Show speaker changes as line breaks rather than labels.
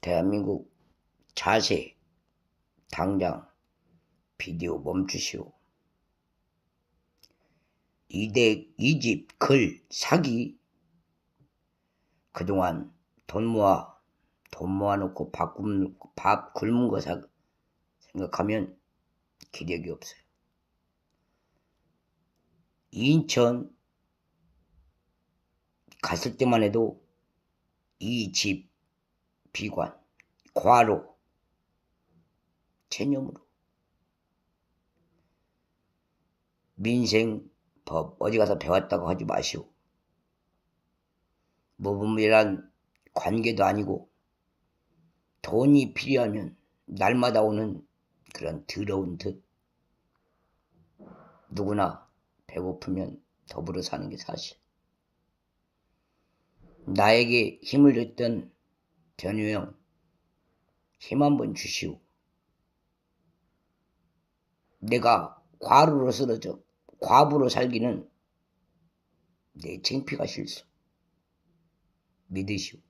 대한민국 자세 당장 비디오 멈추시오. 이댁 이집 글 사기 그동안 돈 모아 돈 모아놓고 밥 굶는 밥 굶은 거 사, 생각하면 기력이 없어요. 인천 갔을 때만 해도 이 집 비관 과로 체념으로 민생법 어디 가서 배웠다고 하지 마시오. 모범이란 관계도 아니고 돈이 필요하면 날마다 오는 그런 더러운 듯 누구나 배고프면 더불어 사는 게 사실. 나에게 힘을 줬던 변우 형, 힘 한번 주시오. 내가 과로로 쓰러져 과부로 살기는 내 창피가 싫소. 믿으시오.